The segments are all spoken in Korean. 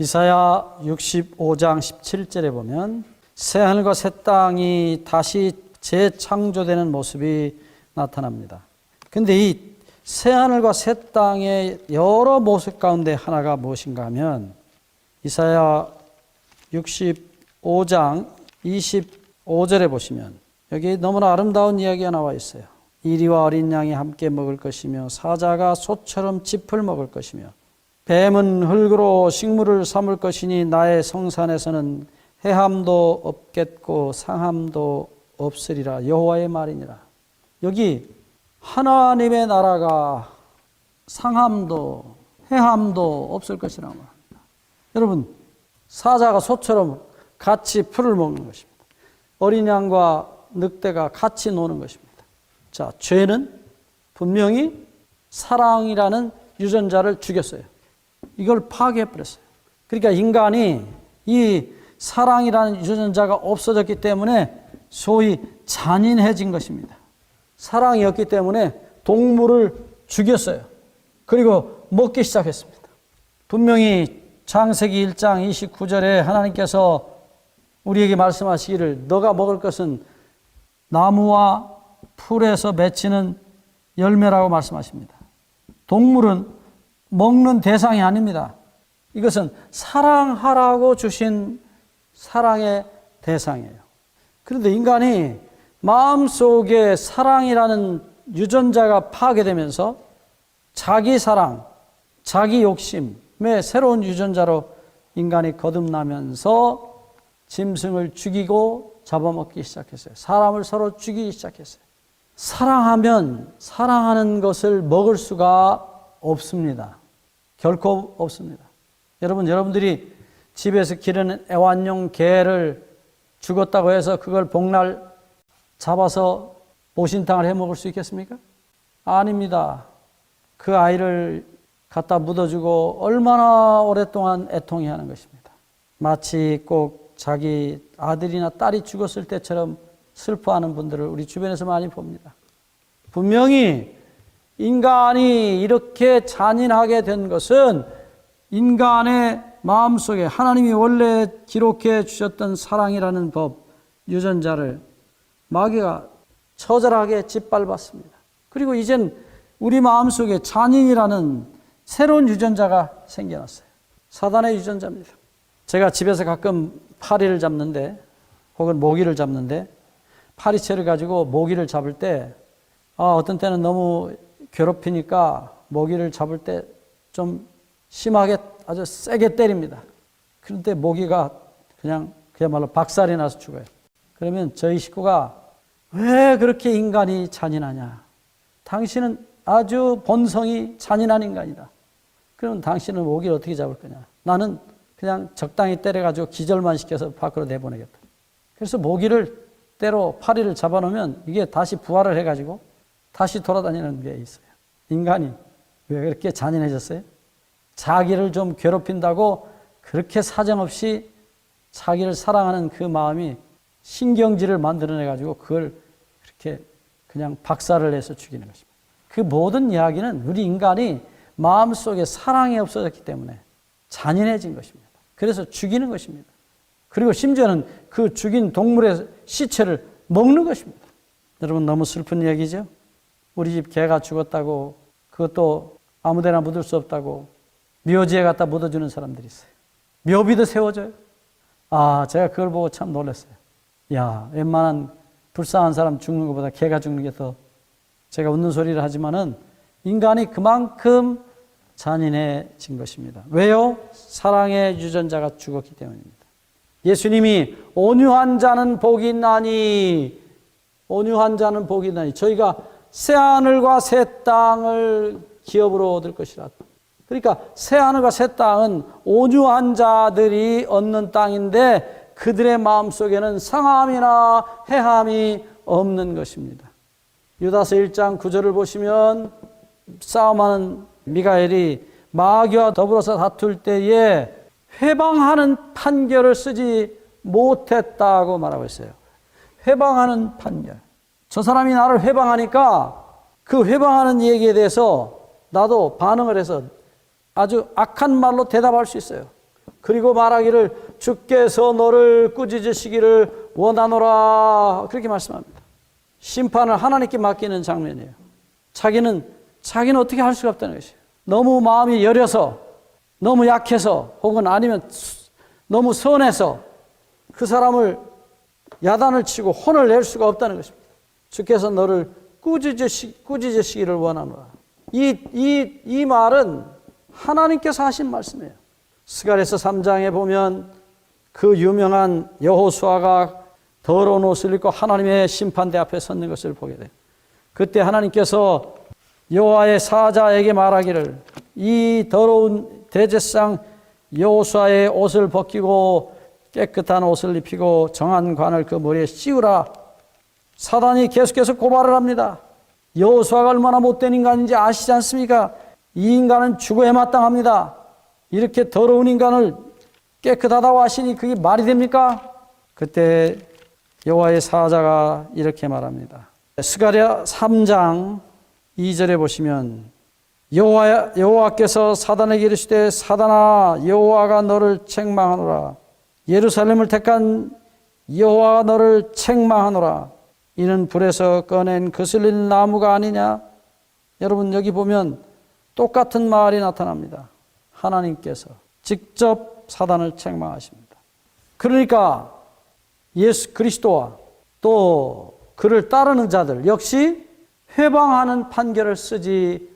이사야 65장 17절에 보면 새 하늘과 새 땅이 다시 재창조되는 모습이 나타납니다. 근데 이 새 하늘과 새 땅의 여러 모습 가운데 하나가 무엇인가 하면 이사야 65장 25절에 보시면 여기 너무나 아름다운 이야기가 나와 있어요. 이리와 어린 양이 함께 먹을 것이며 사자가 소처럼 짚을 먹을 것이며 뱀은 흙으로 식물을 삼을 것이니 나의 성산에서는 해함도 없겠고 상함도 없으리라 여호와의 말이니라. 여기 하나님의 나라가 상함도 해함도 없을 것이라고 합니다. 여러분 사자가 소처럼 같이 풀을 먹는 것입니다. 어린 양과 늑대가 같이 노는 것입니다. 자, 죄는 분명히 사랑이라는 유전자를 죽였어요. 이걸 파괴해버렸어요. 그러니까 인간이 이 사랑이라는 유전자가 없어졌기 때문에 소위 잔인해진 것입니다. 사랑이 없기 때문에 동물을 죽였어요. 그리고 먹기 시작했습니다. 분명히 창세기 1장 29절에 하나님께서 우리에게 말씀하시기를 너가 먹을 것은 나무와 풀에서 맺히는 열매라고 말씀하십니다. 동물은 먹는 대상이 아닙니다. 이것은 사랑하라고 주신 사랑의 대상이에요. 그런데 인간이 마음속에 사랑이라는 유전자가 파괴되면서 자기 사랑, 자기 욕심의 새로운 유전자로 인간이 거듭나면서 짐승을 죽이고 잡아먹기 시작했어요. 사람을 서로 죽이기 시작했어요. 사랑하면 사랑하는 것을 먹을 수가 없습니다. 결코 없습니다. 여러분, 여러분들이 집에서 기르는 애완용 개를 죽었다고 해서 그걸 복날 잡아서 보신탕을 해 먹을 수 있겠습니까? 아닙니다. 그 아이를 갖다 묻어주고 얼마나 오랫동안 애통해 하는 것입니다. 마치 꼭 자기 아들이나 딸이 죽었을 때처럼 슬퍼하는 분들을 우리 주변에서 많이 봅니다. 분명히 인간이 이렇게 잔인하게 된 것은 인간의 마음속에 하나님이 원래 기록해 주셨던 사랑이라는 법, 유전자를 마귀가 처절하게 짓밟았습니다. 그리고 이젠 우리 마음속에 잔인이라는 새로운 유전자가 생겨났어요. 사단의 유전자입니다. 제가 집에서 가끔 파리를 잡는데 혹은 모기를 잡는데 파리채를 가지고 모기를 잡을 때 아, 어떤 때는 너무 괴롭히니까 모기를 잡을 때 좀 심하게 아주 세게 때립니다. 그런데 모기가 그냥 그야말로 박살이 나서 죽어요. 그러면 저희 식구가 왜 그렇게 인간이 잔인하냐? 당신은 아주 본성이 잔인한 인간이다. 그러면 당신은 모기를 어떻게 잡을 거냐? 나는 그냥 적당히 때려가지고 기절만 시켜서 밖으로 내보내겠다. 그래서 모기를 때로 파리를 잡아놓으면 이게 다시 부활을 해가지고 다시 돌아다니는 게 있어요. 인간이 왜 그렇게 잔인해졌어요? 자기를 좀 괴롭힌다고 그렇게 사정없이 자기를 사랑하는 그 마음이 신경질을 만들어내가지고 그걸 그렇게 그냥 박살을 내서 죽이는 것입니다. 그 모든 이야기는 우리 인간이 마음속에 사랑이 없어졌기 때문에 잔인해진 것입니다. 그래서 죽이는 것입니다. 그리고 심지어는 그 죽인 동물의 시체를 먹는 것입니다. 여러분 너무 슬픈 이야기죠? 우리 집 개가 죽었다고 그것도 아무데나 묻을 수 없다고 묘지에 갖다 묻어주는 사람들이 있어요. 묘비도 세워져요. 아, 제가 그걸 보고 참 놀랐어요. 야, 웬만한 불쌍한 사람 죽는 것보다 개가 죽는 게 더 제가 웃는 소리를 하지만은 인간이 그만큼 잔인해진 것입니다. 왜요? 사랑의 유전자가 죽었기 때문입니다. 예수님이 온유한 자는 복이 있나니 온유한 자는 복이 있나니 저희가 새 하늘과 새 땅을 기업으로 얻을 것이라. 그러니까 새 하늘과 새 땅은 온유한 자들이 얻는 땅인데 그들의 마음 속에는 상함이나 해함이 없는 것입니다. 유다서 1장 9절을 보시면 싸움하는 미가엘이 마귀와 더불어서 다툴 때에 회방하는 판결을 쓰지 못했다고 말하고 있어요. 회방하는 판결. 저 사람이 나를 회방하니까 그 회방하는 얘기에 대해서 나도 반응을 해서 아주 악한 말로 대답할 수 있어요. 그리고 말하기를 주께서 너를 꾸짖으시기를 원하노라 그렇게 말씀합니다. 심판을 하나님께 맡기는 장면이에요. 자기는 자기는 어떻게 할 수가 없다는 것이에요. 너무 마음이 여려서 너무 약해서 혹은 아니면 너무 선해서 그 사람을 야단을 치고 혼을 낼 수가 없다는 것입니다. 주께서 너를 꾸짖으시, 꾸짖으시기를 원하노라. 이, 이, 이 말은 하나님께서 하신 말씀이에요. 스가랴서 3장에 보면 그 유명한 여호수아가 더러운 옷을 입고 하나님의 심판대 앞에 섰는 것을 보게 돼요. 그때 하나님께서 여호와의 사자에게 말하기를 이 더러운 대제상 여호수아의 옷을 벗기고 깨끗한 옷을 입히고 정한 관을 그 머리에 씌우라. 사단이 계속해서 고발을 합니다. 여호수아가 얼마나 못된 인간인지 아시지 않습니까? 이 인간은 죽어야 마땅합니다. 이렇게 더러운 인간을 깨끗하다고 하시니 그게 말이 됩니까? 그때 여호와의 사자가 이렇게 말합니다. 스가랴 3장 2절에 보시면 여호와 여호와께서 사단에게 이르시되 사단아 여호와가 너를 책망하노라 예루살렘을 택한 여호와가 너를 책망하노라 이는 불에서 꺼낸 거슬린 나무가 아니냐 여러분 여기 보면 똑같은 말이 나타납니다 하나님께서 직접 사단을 책망하십니다 그러니까 예수 그리스도와 또 그를 따르는 자들 역시 회방하는 판결을 쓰지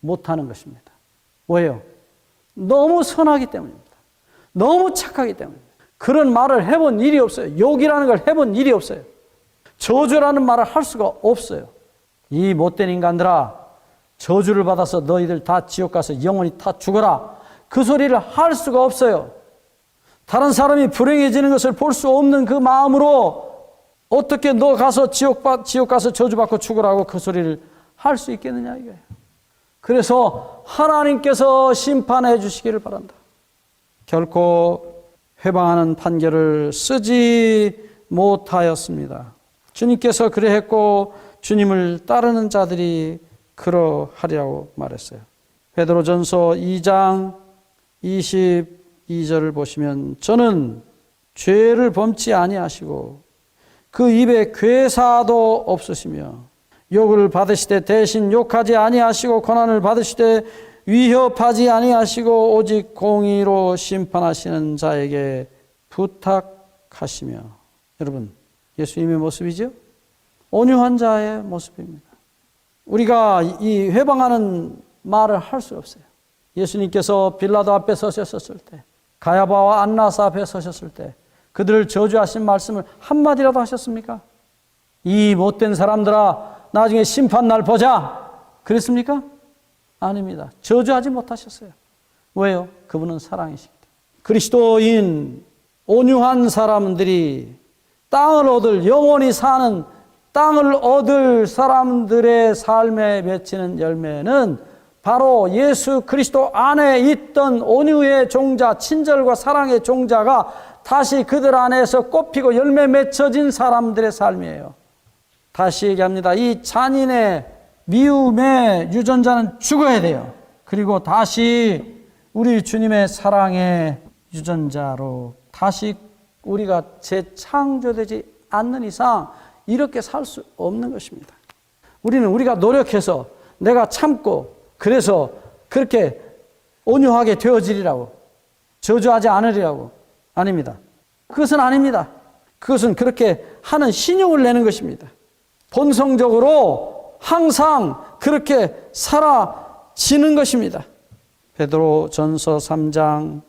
못하는 것입니다. 왜요? 너무 선하기 때문입니다. 너무 착하기 때문입니다. 그런 말을 해본 일이 없어요. 욕이라는 걸 해본 일이 없어요. 저주라는 말을 할 수가 없어요. 이 못된 인간들아, 저주를 받아서 너희들 다 지옥 가서 영원히 다 죽어라. 그 소리를 할 수가 없어요. 다른 사람이 불행해지는 것을 볼 수 없는 그 마음으로 어떻게 너 가서 지옥, 지옥 가서 저주받고 죽으라고 그 소리를 할 수 있겠느냐 이거예요. 그래서 하나님께서 심판해 주시기를 바란다. 결코 회방하는 판결을 쓰지 못하였습니다. 주님께서 그래 했고 주님을 따르는 자들이 그러하리라고 말했어요. 베드로전서 2장 22절을 보시면 저는 죄를 범치 아니하시고 그 입에 괴사도 없으시며 욕을 받으시되 대신 욕하지 아니하시고 고난을 받으시되 위협하지 아니하시고 오직 공의로 심판하시는 자에게 부탁하시며 여러분 예수님의 모습이죠? 온유한 자의 모습입니다. 우리가 이 회방하는 말을 할 수 없어요. 예수님께서 빌라도 앞에 서셨을 때, 가야바와 안나사 앞에 서셨을 때, 그들을 저주하신 말씀을 한마디라도 하셨습니까? 이 못된 사람들아, 나중에 심판날 보자. 그랬습니까? 아닙니다. 저주하지 못하셨어요. 왜요? 그분은 사랑이시기 때문에. 그리스도인, 온유한 사람들이 땅을 얻을, 영원히 사는 땅을 얻을 사람들의 삶에 맺히는 열매는 바로 예수 그리스도 안에 있던 온유의 종자, 친절과 사랑의 종자가 다시 그들 안에서 꽃피고 열매 맺혀진 사람들의 삶이에요. 다시 얘기합니다. 이 잔인의 미움의 유전자는 죽어야 돼요. 그리고 다시 우리 주님의 사랑의 유전자로 다시 우리가 재창조되지 않는 이상 이렇게 살 수 없는 것입니다. 우리는 우리가 노력해서 내가 참고 그래서 그렇게 온유하게 되어지리라고 저주하지 않으리라고 아닙니다. 그것은 아닙니다. 그것은 그렇게 하는 신용을 내는 것입니다. 본성적으로 항상 그렇게 살아지는 것입니다. 베드로 전서 3장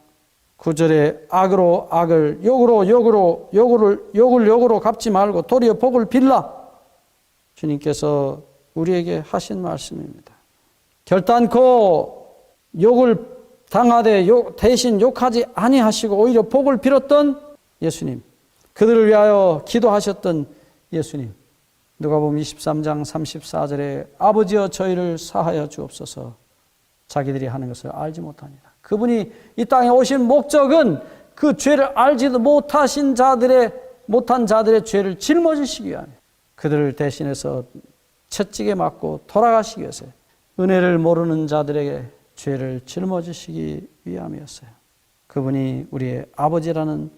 9절에 악으로 악을 욕으로 욕으로 욕을 욕을 욕으로 갚지 말고 도리어 복을 빌라 주님께서 우리에게 하신 말씀입니다. 결단코 욕을 당하되 욕, 대신 욕하지 아니하시고 오히려 복을 빌었던 예수님. 그들을 위하여 기도하셨던 예수님. 누가 보면 23장 34절에 아버지여 저희를 사하여 주옵소서 자기들이 하는 것을 알지 못합니다. 그분이 이 땅에 오신 목적은 그 죄를 알지도 못하신 자들의 못한 자들의 죄를 짊어지시기 위함. 그들을 대신해서 채찍에 맞고 돌아가시기 위해서 은혜를 모르는 자들에게 죄를 짊어지시기 위함이었어요. 그분이 우리의 아버지라는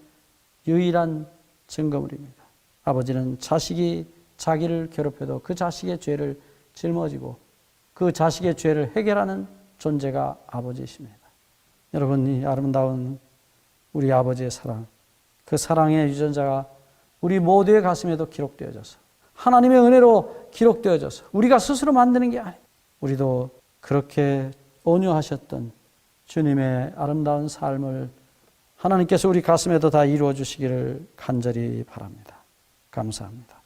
유일한 증거물입니다. 아버지는 자식이 자기를 괴롭혀도 그 자식의 죄를 짊어지고 그 자식의 죄를 해결하는 존재가 아버지이십니다. 여러분, 이 아름다운 우리 아버지의 사랑, 그 사랑의 유전자가 우리 모두의 가슴에도 기록되어져서 하나님의 은혜로 기록되어져서 우리가 스스로 만드는 게 아니에요. 우리도 그렇게 온유하셨던 주님의 아름다운 삶을 하나님께서 우리 가슴에도 다 이루어 주시기를 간절히 바랍니다. 감사합니다.